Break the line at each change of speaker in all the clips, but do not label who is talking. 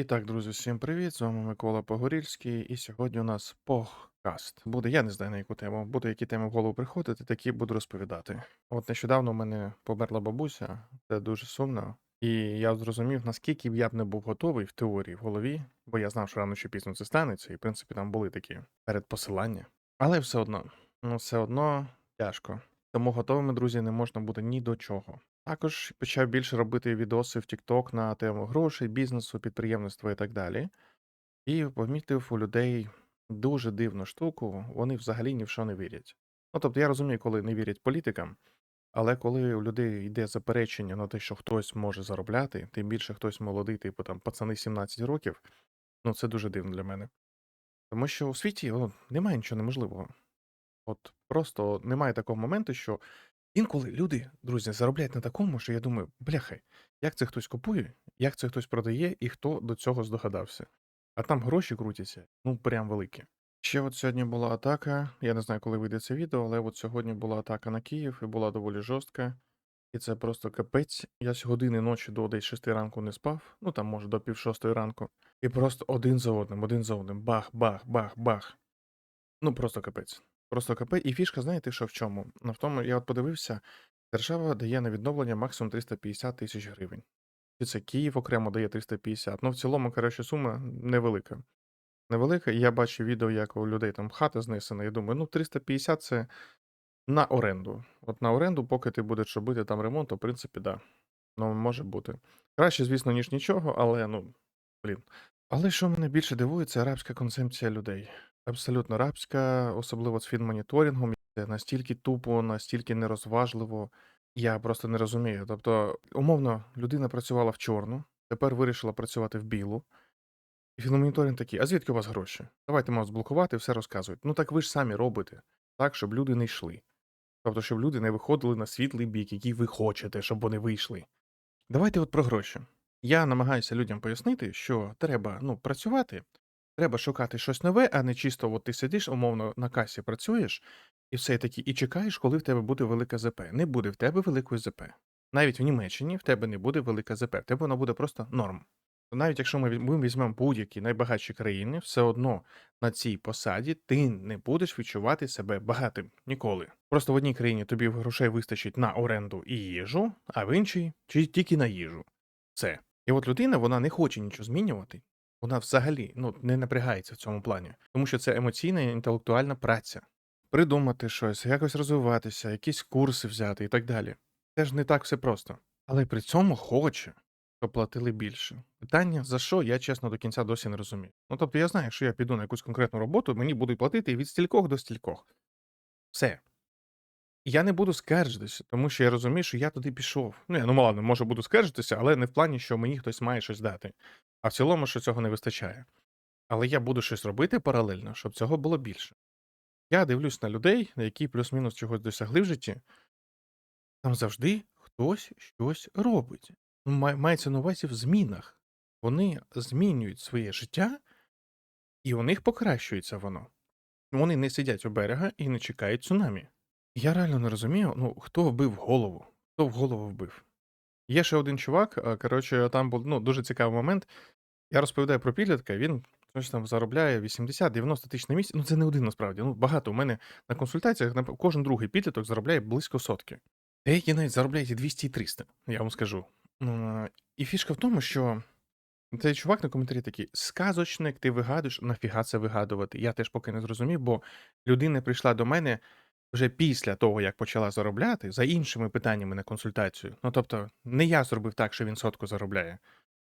І так, друзі, всім привіт! З вами Микола Погорільський, і сьогодні у нас погкаст. Буде, я не знаю на яку тему, буде які теми в голову приходити, такі буду розповідати. От нещодавно у мене померла бабуся, це дуже сумно. І я зрозумів, наскільки б я б не був готовий в теорії в голові, бо я знав, що рано чи пізно це станеться, і в принципі там були такі передпосилання. Але все одно, ну все одно тяжко. Тому готовими, друзі, не можна бути ні до чого. Також почав більше робити відоси в TikTok на тему грошей, бізнесу, підприємництва і так далі. І помітив у людей дуже дивну штуку, вони взагалі ні в що не вірять. Ну, тобто я розумію, коли не вірять політикам, але коли у людей йде заперечення на те, що хтось може заробляти, тим більше хтось молодий, типу там пацани 17 років, ну це дуже дивно для мене. Тому що у світі ну, немає нічого неможливого. От просто немає такого моменту, що інколи люди, друзі, заробляють на такому, що я думаю, бляха, як це хтось купує, як це хтось продає, і хто до цього здогадався. А там гроші крутяться, ну прям великі. Ще от сьогодні була атака. Я не знаю, коли вийде це відео, але от сьогодні була атака на Київ і була доволі жорстка. І це просто капець. Я з години ночі до десь 6 ранку не спав, ну там може до пів шостої ранку. І просто один за одним, один за одним. Бах, бах, бах, бах. Ну просто капець. Просто капець. І фішка, знаєте, що в чому? Ну, в тому, я от подивився, держава дає на відновлення максимум 350 тисяч гривень. І це Київ окремо дає 350. Ну, в цілому, коротше, сума невелика. Невелика. І я бачу відео, як у людей там хата знесена. Я думаю, ну 350 це на оренду. От на оренду, поки ти будеш робити там ремонт, то в принципі, да. Ну, може бути. Краще, звісно, ніж нічого, але ну, блін. Але що мене більше дивує, це арабська концепція людей. Абсолютно рабська, особливо з фінмоніторингом. Це настільки тупо, настільки нерозважливо. Я просто не розумію. Тобто, умовно, людина працювала в чорну, тепер вирішила працювати в білу. І фінмоніторинг такий, а звідки у вас гроші? Давайте ми вас блокувати, все розказують. Ну так ви ж самі робите, так, щоб люди не йшли. Тобто, щоб люди не виходили на світлий бік, який ви хочете, щоб вони вийшли. Давайте от про гроші. Я намагаюся людям пояснити, що треба ну, працювати, треба шукати щось нове, а не чисто от ти сидиш, умовно, на касі працюєш, і все таки, і чекаєш, коли в тебе буде велика ЗП. Не буде в тебе великої ЗП. Навіть в Німеччині в тебе не буде велика ЗП, в тебе вона буде просто норм. Навіть якщо ми візьмемо будь-які найбагатші країни, все одно на цій посаді ти не будеш відчувати себе багатим ніколи. Просто в одній країні тобі грошей вистачить на оренду і їжу, а в іншій чи тільки на їжу. Все. І от людина вона не хоче нічого змінювати. Вона взагалі ну, не напрягається в цьому плані, тому що це емоційна і інтелектуальна праця. Придумати щось, якось розвиватися, якісь курси взяти і так далі. Це ж не так все просто. Але при цьому хоче, щоб платили більше. Питання за що, я чесно до кінця досі не розумію. Ну тобто я знаю, якщо я піду на якусь конкретну роботу, мені будуть платити від стількох до стількох. Все. Я не буду скаржитися, тому що я розумію, що я туди пішов. Ну, я, ну ладно, може буду скаржитися, але не в плані, що мені хтось має щось дати. А в цілому, що цього не вистачає. Але я буду щось робити паралельно, щоб цього було більше. Я дивлюсь на людей, які плюс-мінус чогось досягли в житті. Там завжди хтось щось робить. Ну, мається на увазі в змінах. Вони змінюють своє життя, і у них покращується воно. Вони не сидять у берега і не чекають цунамі. Я реально не розумію, ну хто вбив голову? Хто в голову вбив? Є ще один чувак, а, коротше, там був ну, дуже цікавий момент. Я розповідаю про підлітка, він щось там заробляє 80-90 тисяч на місяць. Ну, це не один насправді. Ну, багато. У мене на консультаціях кожен другий підліток заробляє близько сотки. Деякі навіть заробляють і 200 і 300, я вам скажу. І фішка в тому, що цей чувак на коментарі такий: сказочник, ти вигадуєш, нафіга це вигадувати? Я теж поки не зрозумів, бо людина прийшла до мене вже після того, як почала заробляти, за іншими питаннями на консультацію. Ну тобто, не я зробив так, що він сотку заробляє.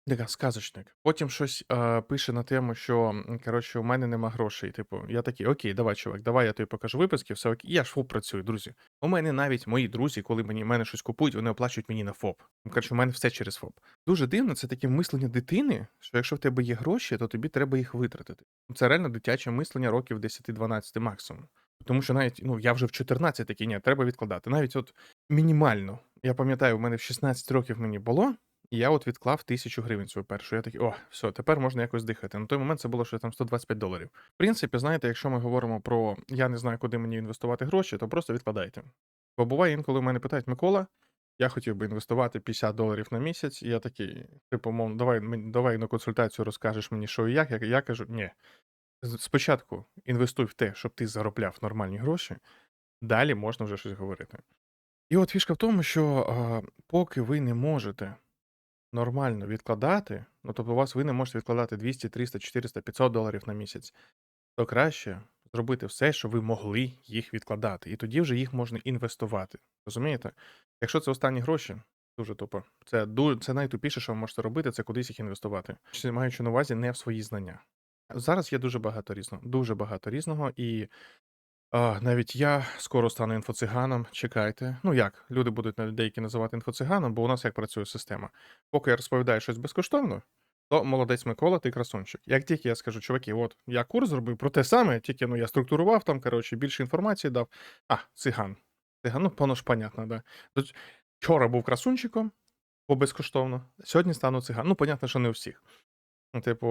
Така сказочник. Потім щось е, пише на тему, що коротше, у мене нема грошей. Типу, я такий, окей, давай, чувак, давай я тобі покажу виписки, все окей. Я ж ФОП працюю, друзі. У мене навіть мої друзі, коли мені мене щось купують, вони оплачують мені на ФОП. Ну, Коротше, у мене все через ФОП. Дуже дивно, це таке мислення дитини, що якщо в тебе є гроші, то тобі треба їх витратити. Це реально дитяче мислення років 10-12 максимум. Тому що навіть ну я вже в 14 такий, ні, треба відкладати. Навіть от мінімально. Я пам'ятаю, у мене в 16 років мені було, і я от відклав тисячу гривень свою першу. Я такий, о, все, тепер можна якось дихати. На той момент це було що там 125 доларів. В принципі, знаєте, якщо ми говоримо про я не знаю, куди мені інвестувати гроші, то просто відкладайте. Бо буває інколи мене питають Микола, Я хотів би інвестувати 50 доларів на місяць, і я такий, типу, мов, давай, давай на консультацію розкажеш мені, що і як. Я, я кажу, ні. Спочатку інвестуй в те, щоб ти заробляв нормальні гроші, далі можна вже щось говорити. І от фішка в тому, що а, поки ви не можете нормально відкладати, ну тобто у вас ви не можете відкладати 200, 300, 400, 500 доларів на місяць, то краще зробити все, що ви могли їх відкладати. І тоді вже їх можна інвестувати. Розумієте? Якщо це останні гроші, дуже тупо. Це це найтупіше, що ви можете робити, це кудись їх інвестувати. Маючи на увазі не в свої знання. Зараз є дуже багато різного, дуже багато різного, і а, навіть я скоро стану інфоциганом. Чекайте. Ну як, люди будуть деякі називати інфоциганом, бо у нас як працює система. Поки я розповідаю щось безкоштовно, то молодець Микола, ти красунчик. Як тільки я скажу, чуваки, от я курс зробив про те саме, тільки ну я структурував там, коротше, більше інформації дав. А, циган. Циган, ну, воно ж понятно, да. Вчора був красунчиком, бо безкоштовно. Сьогодні стану циган. Ну, понятно, що не у всіх. Ну, Типу,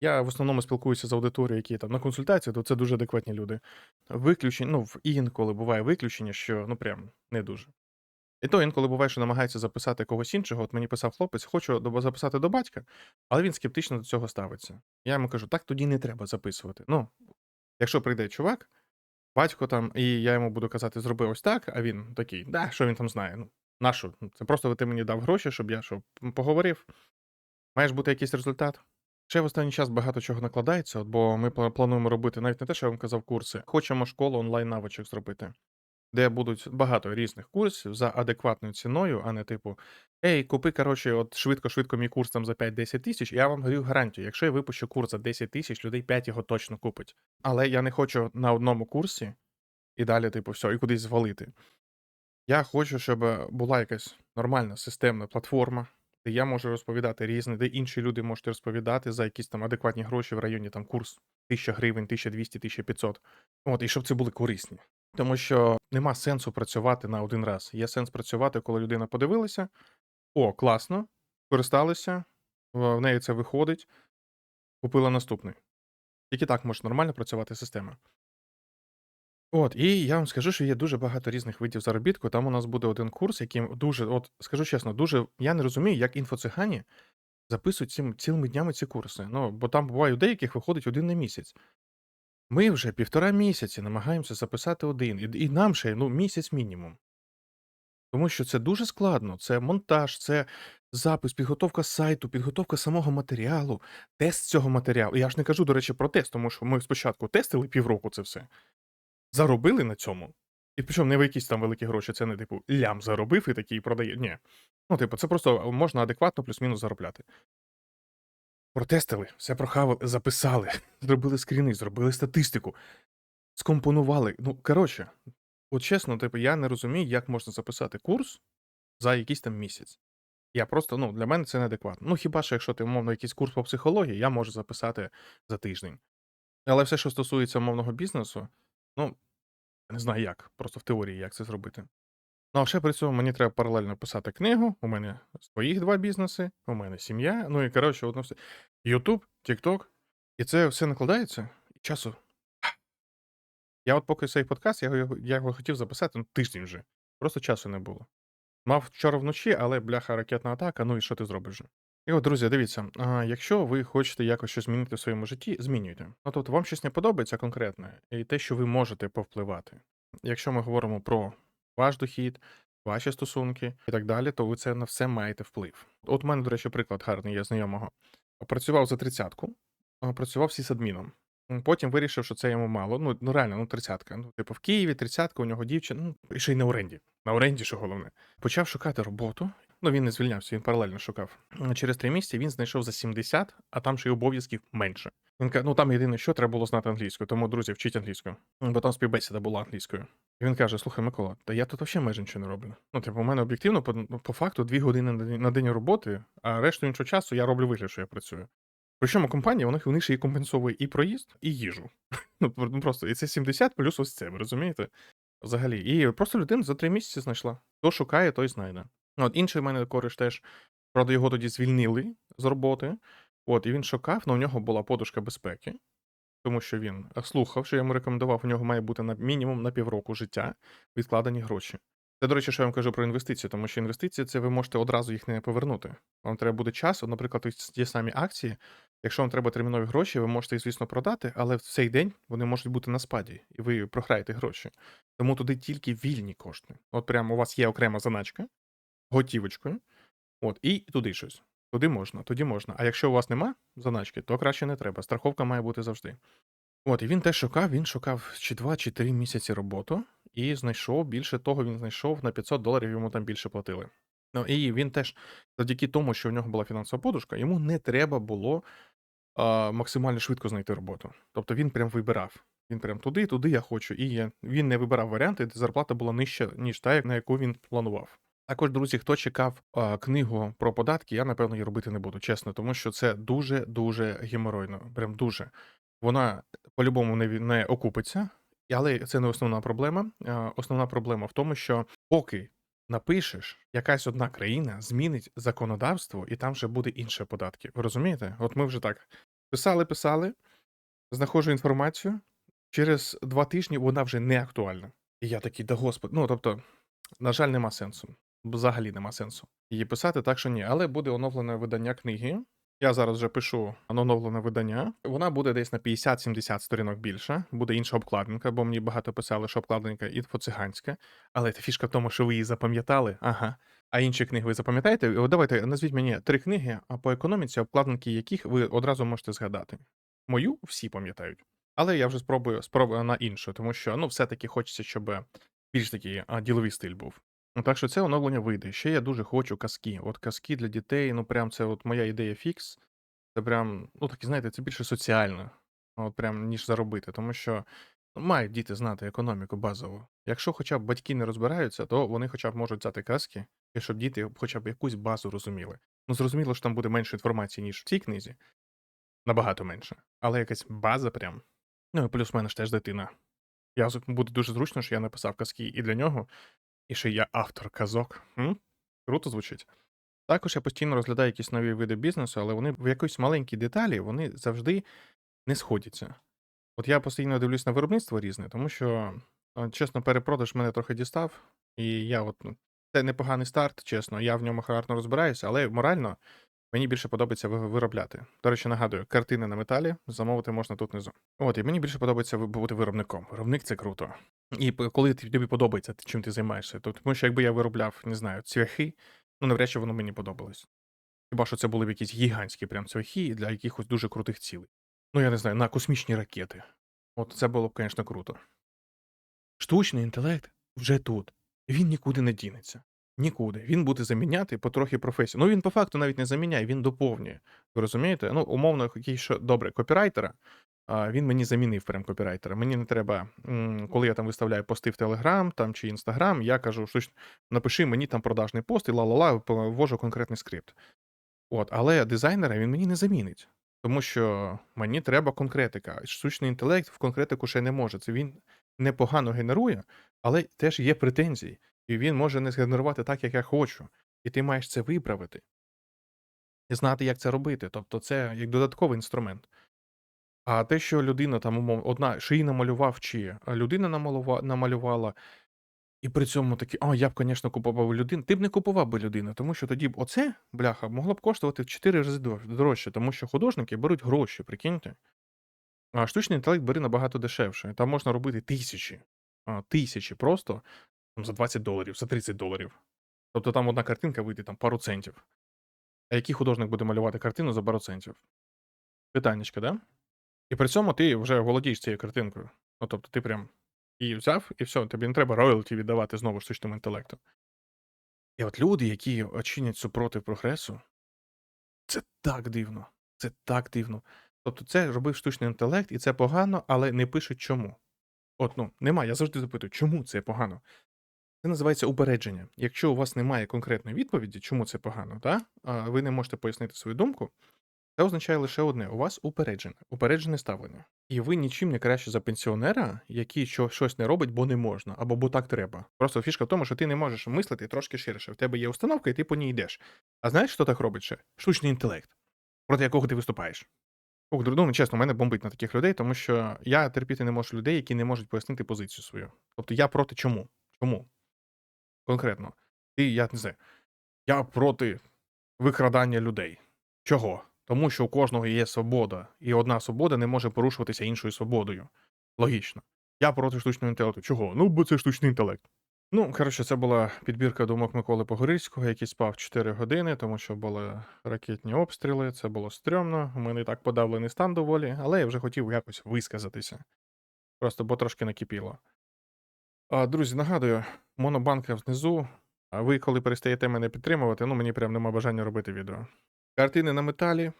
я в основному спілкуюся з аудиторією, які там на консультації, то це дуже адекватні люди. Виключення, ну, інколи буває виключення, що ну прям не дуже. І то інколи буває, що намагається записати когось іншого. От мені писав хлопець, хочу записати до батька, але він скептично до цього ставиться. Я йому кажу, так тоді не треба записувати. Ну, якщо прийде чувак, батько там, і я йому буду казати, зроби ось так, а він такий, да, що він там знає? Ну, нащо? Ну, Це просто ти мені дав гроші, щоб я щоб поговорив. Маєш бути якийсь результат. Ще в останній час багато чого накладається, бо ми плануємо робити навіть не те, що я вам казав, курси. Хочемо школу онлайн навичок зробити, де будуть багато різних курсів за адекватною ціною, а не типу: Ей, купи, коротше, от швидко-швидко мій курс там за 5-10 тисяч. Я вам говорю гарантію, якщо я випущу курс за 10 тисяч, людей 5 його точно купить. Але я не хочу на одному курсі і далі, типу, все, і кудись звалити. Я хочу, щоб була якась нормальна системна платформа, де я можу розповідати різне, де інші люди можуть розповідати за якісь там адекватні гроші в районі там курс 1000 гривень, 1200, 1500. От, і щоб це були корисні. Тому що нема сенсу працювати на один раз. Є сенс працювати, коли людина подивилася. О, класно, користалися, в неї це виходить, купила наступний. Тільки так може нормально працювати система. От, і я вам скажу, що є дуже багато різних видів заробітку. Там у нас буде один курс, яким дуже, от скажу чесно, дуже я не розумію, як інфоцигані записують цим, цілими днями ці курси. Ну, бо там буває у деяких виходить один на місяць. Ми вже півтора місяці намагаємося записати один, і, і нам ще ну, місяць мінімум. Тому що це дуже складно. Це монтаж, це запис, підготовка сайту, підготовка самого матеріалу, тест цього матеріалу. Я ж не кажу, до речі, про тест, тому що ми спочатку тестили півроку це все заробили на цьому. І причому не в якісь там великі гроші, це не типу лям заробив і такий продає. Ні. Ну, типу, це просто можна адекватно плюс-мінус заробляти. Протестили, все прохавали, записали, зробили скріни, зробили статистику, скомпонували. Ну, коротше, от чесно, типу, я не розумію, як можна записати курс за якийсь там місяць. Я просто, ну, для мене це неадекватно. Ну, хіба що, якщо ти, умовно, якийсь курс по психології, я можу записати за тиждень. Але все, що стосується мовного бізнесу, ну, я не знаю як, просто в теорії, як це зробити. Ну, а ще при цьому мені треба паралельно писати книгу. У мене своїх два бізнеси, у мене сім'я. Ну і коротше, одно все. Ютуб, Тікток. І це все накладається. І часу. Я от поки цей подкаст, я його, я його хотів записати ну, тиждень вже. Просто часу не було. Мав вчора вночі, але бляха ракетна атака. Ну і що ти зробиш? І от, друзі, дивіться, якщо ви хочете якось щось змінити в своєму житті, змінюйте. Ну, тобто, вам щось не подобається конкретне, і те, що ви можете повпливати. Якщо ми говоримо про ваш дохід, ваші стосунки і так далі, то ви це на все маєте вплив. От у мене, до речі, приклад гарний, я знайомого. Працював за тридцятку, працював сисадміном. М, Потім вирішив, що це йому мало. Ну, ну реально, ну тридцятка. Ну, типу, в Києві тридцятка, у нього дівчина, ну, і ще й на оренді. На оренді, що головне. Почав шукати роботу. Ну, він не звільнявся, він паралельно шукав. Через три місяці він знайшов за 70, а там ще й обов'язків менше. Він каже, ну там єдине, що треба було знати англійську, тому, друзі, вчіть англійську. Бо там співбесіда була англійською. І він каже: слухай, Микола, та я тут взагалі майже нічого не роблю. Ну, типу, у мене об'єктивно, по, ну, по факту, дві години на день, на день роботи, а решту іншого часу я роблю вигляд, що я працюю. Причому компанія, у них, у них ще і компенсовує і проїзд, і їжу. Ну, ну, просто, і це 70 плюс ось це, ви розумієте? Взагалі. І просто людина за три місяці знайшла. Хто шукає, той знайде. От інший в мене кореш теж, правда, його тоді звільнили з роботи. От, і він шукав, але у нього була подушка безпеки, тому що він е, слухав, що я йому рекомендував, у нього має бути на мінімум на півроку життя відкладені гроші. Це, до речі, що я вам кажу про інвестиції, тому що інвестиції це ви можете одразу їх не повернути. Вам треба буде час, от, наприклад, ті самі акції. Якщо вам треба термінові гроші, ви можете їх, звісно, продати, але в цей день вони можуть бути на спаді, і ви програєте гроші. Тому туди тільки вільні кошти. От прямо у вас є окрема заначка, готівочкою, от, і туди щось. Туди можна, тоді можна. А якщо у вас нема заначки, то краще не треба. Страховка має бути завжди. От, і він теж шукав, він шукав чи 2, чи 3 місяці роботу, і знайшов, більше того, він знайшов на 500 доларів йому там більше платили. Ну, і він теж, завдяки тому, що в нього була фінансова подушка, йому не треба було а, максимально швидко знайти роботу. Тобто він прям вибирав. Він прям туди, туди я хочу. І я- він не вибирав варіанти, де зарплата була нижча, ніж та, на яку він планував. Також, друзі, хто чекав а, книгу про податки, я напевно її робити не буду, чесно, тому що це дуже дуже геморойно. Прям дуже. Вона по-любому не, не окупиться, але це не основна проблема. А, Основна проблема в тому, що поки напишеш, якась одна країна змінить законодавство, і там вже буде інші податки. Ви розумієте? От ми вже так писали, писали, знаходжу інформацію. Через два тижні вона вже не актуальна. І я такий, да господи. Ну тобто, на жаль, нема сенсу. Взагалі нема сенсу її писати, так що ні. Але буде оновлене видання книги. Я зараз вже пишу оновлене видання. Вона буде десь на 50-70 сторінок більше. Буде інша обкладинка, бо мені багато писали, що обкладинка інфоциганська. Але фішка в тому, що ви її запам'ятали. Ага. А інші книги ви запам'ятаєте? Давайте назвіть мені три книги, а по економіці, обкладинки яких ви одразу можете згадати. Мою всі пам'ятають. Але я вже спробую спробую на іншу, тому що ну, все-таки хочеться, щоб більш такий діловий стиль був. Ну, так що це оновлення вийде. Ще я дуже хочу казки. От казки для дітей, ну прям це от моя ідея фікс. Це прям, ну такі, знаєте, це більше соціально, от прям ніж заробити. Тому що ну, мають діти знати економіку базову. Якщо хоча б батьки не розбираються, то вони хоча б можуть взяти казки, і щоб діти хоча б якусь базу розуміли. Ну, зрозуміло, що там буде менше інформації, ніж в цій книзі. Набагато менше. Але якась база прям. Ну і плюс в мене ж теж дитина. Я буде дуже зручно, що я написав казки і для нього, і ще я автор казок. М? Круто звучить. Також я постійно розглядаю якісь нові види бізнесу, але вони в якоїсь маленькій деталі вони завжди не сходяться. От я постійно дивлюсь на виробництво різне, тому що, чесно, перепродаж мене трохи дістав, і я от ну, це непоганий старт, чесно. Я в ньому гарно розбираюся, але морально мені більше подобається виробляти. До речі, нагадую, картини на металі замовити можна тут внизу. От, і мені більше подобається бути виробником. Виробник це круто. І коли тобі подобається, чим ти займаєшся, то тому що якби я виробляв, не знаю, цвяхи, ну навряд чи воно мені подобалось. Хіба що це були б якісь гігантські прям цвяхи для якихось дуже крутих цілей. Ну, я не знаю, на космічні ракети. От це було б, звісно, круто. Штучний інтелект вже тут. Він нікуди не дінеться. Нікуди. Він буде заміняти потрохи професію. Ну він по факту навіть не заміняє, він доповнює. Ви розумієте? Ну, умовно, який що добре, копірайтера. Він мені замінив прям копірайтера. Мені не треба, коли я там виставляю пости в Телеграм там чи Інстаграм, я кажу, що напиши мені там продажний пост і ла-ла-ла, ввожу конкретний скрипт. От, але дизайнера він мені не замінить. Тому що мені треба конкретика. Штучний інтелект в конкретику ще не може. Це він непогано генерує, але теж є претензії. І він може не згенерувати так, як я хочу. І ти маєш це виправити. І знати, як це робити. Тобто, це як додатковий інструмент. А те, що людина там, умов, одна, її намалював, чи людина намалюва, намалювала, і при цьому такі, а я б, звісно, купував людину. Ти б не купував би людину, тому що тоді б оце, бляха, могло б коштувати в 4 рази дорожче, тому що художники беруть гроші, прикиньте. А штучний інтелект бере набагато дешевше. Там можна робити тисячі, тисячі просто там, за 20 доларів, за 30 доларів. Тобто там одна картинка вийде там пару центів. А який художник буде малювати картину за пару центів? Питаннячка, да? І при цьому ти вже володієш цією картинкою. Ну, тобто ти прям її взяв, і все, тобі не треба роялті віддавати знову штучному інтелекту. І от люди, які чинять супротив прогресу, це так дивно. Це так дивно. Тобто, це робив штучний інтелект, і це погано, але не пишуть чому. От, ну, немає. Я завжди запитую, чому це погано? Це називається упередження. Якщо у вас немає конкретної відповіді, чому це погано, та? ви не можете пояснити свою думку, це означає лише одне: у вас упереджене, упереджене ставлення. І ви нічим не краще за пенсіонера, який що, щось не робить, бо не можна, або бо так треба. Просто фішка в тому, що ти не можеш мислити трошки ширше. В тебе є установка, і ти по ній йдеш. А знаєш, хто так робить ще? Штучний інтелект, проти якого ти виступаєш. Ох, ну, чесно, мене бомбить на таких людей, тому що я терпіти не можу людей, які не можуть пояснити позицію свою. Тобто я проти чому? Чому? Конкретно. Ти, я не знаю, я проти викрадання людей. Чого? Тому що у кожного є свобода, і одна свобода не може порушуватися іншою свободою. Логічно. Я проти штучного інтелекту. Чого? Ну, бо це штучний інтелект. Ну, коротше, це була підбірка думок Миколи Погорильського, який спав 4 години, тому що були ракетні обстріли, це було стрьомно. У мене і так подавлений стан доволі, але я вже хотів якось висказатися. Просто бо трошки накипіло. Друзі, нагадую, монобанка внизу. А ви, коли перестаєте мене підтримувати, ну мені прям нема бажання робити відео. Картини на металі.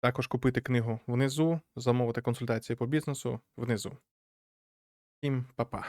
Також купити книгу внизу, замовити консультації по бізнесу внизу. Всім па-па.